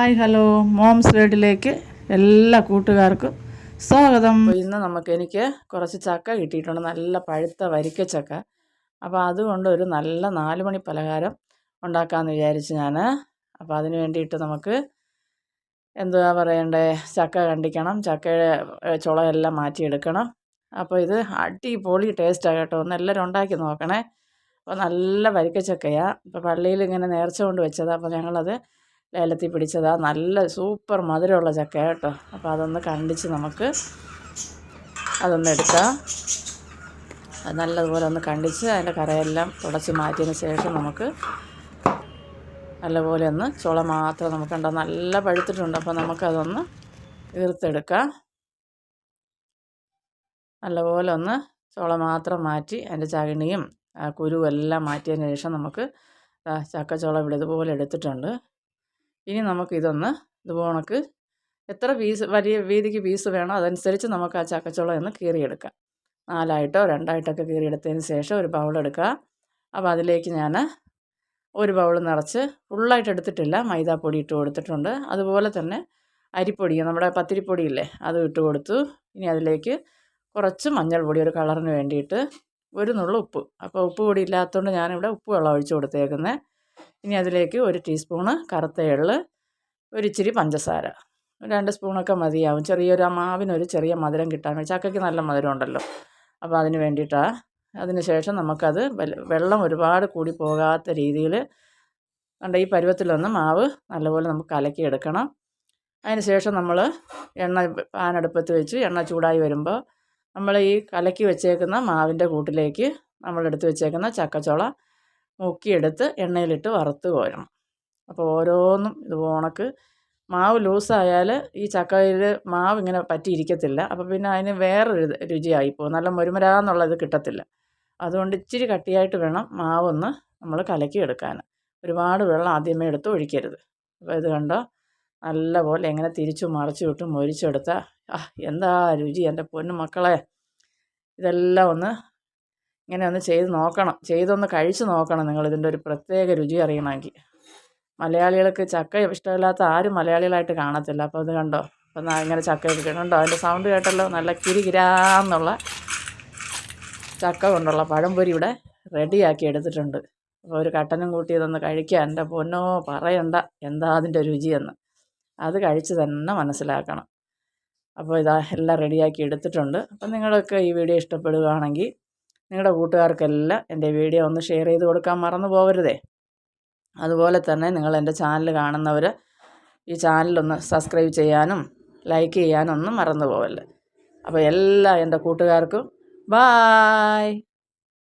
Hi hello. Moms റേഡിലേക്ക് എല്ലാ കൂട്ടുകാർക്കും സ്വാഗതം. ഇന്ന് നമുക്ക് എനിക്ക് കുറച്ച് ചക്ക കിട്ടിയിട്ടുണ്ട്. നല്ല പഴുത്ത വരിക്ക ചക്ക. അപ്പോൾ അതുകൊണ്ട് ഒരു നല്ല നാലുമണി പലഹാരം ഉണ്ടാക്കാമെന്ന് വിചാരിച്ച് ഞാൻ അപ്പോൾ അതിന് വേണ്ടിയിട്ട് നമുക്ക് എന്തുവാ പറയണ്ടേ? ചക്ക കണ്ടിക്കണം. ചക്കയുടെ ചുളയെല്ലാം മാറ്റിയെടുക്കണം. അപ്പോൾ ഇത് അടിപൊളി ടേസ്റ്റാണ് കേട്ടോ. ഒന്ന് എല്ലാവരും ഉണ്ടാക്കി നോക്കണേ. അപ്പോൾ നല്ല വരിക്ക ചക്കയാണ് ഇപ്പോൾ പള്ളിയിൽ ഇങ്ങനെ നേർച്ച കൊണ്ട് വെച്ചതാണ് അപ്പോൾ ഞങ്ങളത് ലേലത്തിൽ പിടിച്ചതാ. നല്ല സൂപ്പർ മധുരമുള്ള ചക്ക കേട്ടോ. അപ്പോൾ അതൊന്ന് കണ്ടിച്ച് നമുക്ക് അതൊന്ന് എടുക്കാം. അത് നല്ലതുപോലെ ഒന്ന് കണ്ടിച്ച് അതിന്റെ കറയെല്ലാം തുടച്ച് മാറ്റിയതിന് ശേഷം നമുക്ക് നല്ലപോലെ ഒന്ന് ചുള മാത്രം നമുക്ക് നല്ല പഴുത്തിട്ടുണ്ട്. അപ്പോൾ നമുക്കതൊന്ന് ഈർത്തെടുക്കാം. നല്ലപോലെ ഒന്ന് ചുള മാത്രം മാറ്റി അതിന്റെ ചകിണിയും കുരുവെല്ലാം മാറ്റിയതിന് ശേഷം നമുക്ക് ചക്കച്ചുള ഇവിടെ ഇതുപോലെ എടുത്തിട്ടുണ്ട്. ഇനി നമുക്ക് നമുക്കിതൊന്ന് ഇതുപോണക്ക് എത്ര പീസ് വലിയ വീതിക്ക് പീസ് വേണോ അതനുസരിച്ച് നമുക്ക് ആ ചക്കച്ചുള ഒന്ന് കീറിയെടുക്കാം. നാലായിട്ടോ രണ്ടായിട്ടൊക്കെ കീറിയെടുത്തതിന് ശേഷം ഒരു ബൗൾ എടുക്കുക. അപ്പോൾ അതിലേക്ക് ഞാൻ ഒരു ബൗൾ നിറച്ച് ഫുള്ളായിട്ട് എടുത്തിട്ടില്ല. മൈദാപ്പൊടി ഇട്ട് കൊടുത്തിട്ടുണ്ട്. അതുപോലെ തന്നെ അരിപ്പൊടി നമ്മുടെ പത്തിരിപ്പൊടിയില്ലേ അത് ഇട്ട് കൊടുത്തു. ഇനി അതിലേക്ക് കുറച്ച് മഞ്ഞൾപ്പൊടി ഒരു കളറിന് വേണ്ടിയിട്ട് ഒരു നുള്ളു ഉപ്പ്. അപ്പോൾ ഉപ്പ് പൊടി ഇല്ലാത്തതുകൊണ്ട് ഞാനിവിടെ ഉപ്പ് വെള്ളം ഒഴിച്ച് കൊടുത്തേക്കുന്നത് ഇനി അതിലേക്ക് ഒരു ടീസ്പൂണ് കറുത്ത എള്ള് ഒരു ഇച്ചിരി പഞ്ചസാര. രണ്ട് സ്പൂണൊക്കെ മതിയാവും. ചെറിയൊരു മാവിനൊരു ചെറിയ മധുരം കിട്ടാൻ വേണ്ടി. ചക്കയ്ക്ക് നല്ല മധുരം ഉണ്ടല്ലോ. അപ്പോൾ അതിന് വേണ്ടിയിട്ടാണ് അതിന് ശേഷം നമുക്കത് വെള്ളം ഒരുപാട് കൂടി പോകാത്ത രീതിയിൽ കണ്ട ഈ പരുവത്തിലൊന്ന് മാവ് നല്ലപോലെ നമുക്ക് കലക്കി എടുക്കണം. അതിന് ശേഷം നമ്മൾ എണ്ണ പാനടുപ്പത്ത് വെച്ച് എണ്ണ ചൂടായി വരുമ്പോൾ നമ്മൾ ഈ കലക്കി വെച്ചേക്കുന്ന മാവിന്റെ കൂട്ടിലേക്ക് നമ്മളെടുത്ത് വെച്ചേക്കുന്ന ചക്കച്ചോള മുക്കിയെടുത്ത് എണ്ണയിലിട്ട് വറുത്ത് കോരണം. അപ്പോൾ ഓരോന്നും ഇത് ഉണക്ക്. മാവ് ലൂസായാൽ ഈ ചക്കയിൽ മാവ് ഇങ്ങനെ പറ്റിയിരിക്കത്തില്ല. അപ്പോൾ പിന്നെ അതിന് വേറൊരു രുചിയായിപ്പോകും നല്ല മുരുമരാന്നുള്ളത് കിട്ടത്തില്ല. അതുകൊണ്ട് ഇച്ചിരി കട്ടിയായിട്ട് വേണം മാവൊന്ന് നമ്മൾ കലക്കി എടുക്കാൻ ഒരുപാട് വെള്ളം ആദ്യമേ എടുത്ത് ഒഴിക്കരുത്. അപ്പോൾ ഇത് കണ്ടോ? നല്ലപോലെ എങ്ങനെ തിരിച്ചു മറിച്ചു വിട്ട് മൊരിച്ചെടുത്താൽ ആ എന്താ രുചി എന്റെ പൊന്നു മക്കളെ. ഇതെല്ലാം ഒന്ന് ഇങ്ങനെ ഒന്ന് ചെയ്ത് നോക്കണം. ചെയ്തൊന്ന് കഴിച്ച് നോക്കണം നിങ്ങൾ ഇതിന്റെ ഒരു പ്രത്യേക രുചി അറിയണമെങ്കിൽ. മലയാളികൾക്ക് ചക്ക ഇഷ്ടമില്ലാത്ത ആരും മലയാളികളായിട്ട് കാണത്തില്ല. അപ്പോൾ അത് കണ്ടോ? അപ്പം ഇങ്ങനെ ചക്കയൊക്കെ കണ്ടോ? അതിന്റെ സൗണ്ട് കേട്ടല്ലോ? നല്ല കിരികിരാന്നുള്ള ചക്ക കൊണ്ടുള്ള പഴംപൊരി ഇവിടെ റെഡിയാക്കി എടുത്തിട്ടുണ്ട്. അപ്പോൾ ഒരു കട്ടനും കൂട്ടി ഇതൊന്ന് കഴിക്കുക എന്റെ പൊന്നോ പറയണ്ട. എന്താ അതിന്റെ രുചിയെന്ന്. അത് കഴിച്ച് തന്നെ മനസ്സിലാക്കണം. അപ്പോൾ ഇതാ എല്ലാം റെഡിയാക്കി എടുത്തിട്ടുണ്ട്. അപ്പം നിങ്ങൾക്ക് ഈ വീഡിയോ ഇഷ്ടപ്പെടുകയാണെങ്കിൽ നിങ്ങളുടെ കൂട്ടുകാർക്കെല്ലാം എന്റെ വീഡിയോ ഒന്ന് ഷെയർ ചെയ്ത് കൊടുക്കാൻ മറന്നു പോകരുതേ അതുപോലെ തന്നെ നിങ്ങൾ എന്റെ ചാനൽ കാണുന്നവർ ഈ ചാനലൊന്ന് സബ്സ്ക്രൈബ് ചെയ്യാനും ലൈക്ക് ചെയ്യാനും ഒന്നും മറന്നു പോകല്ലേ അപ്പോൾ എല്ലാ എന്റെ കൂട്ടുകാർക്കും ബായ്.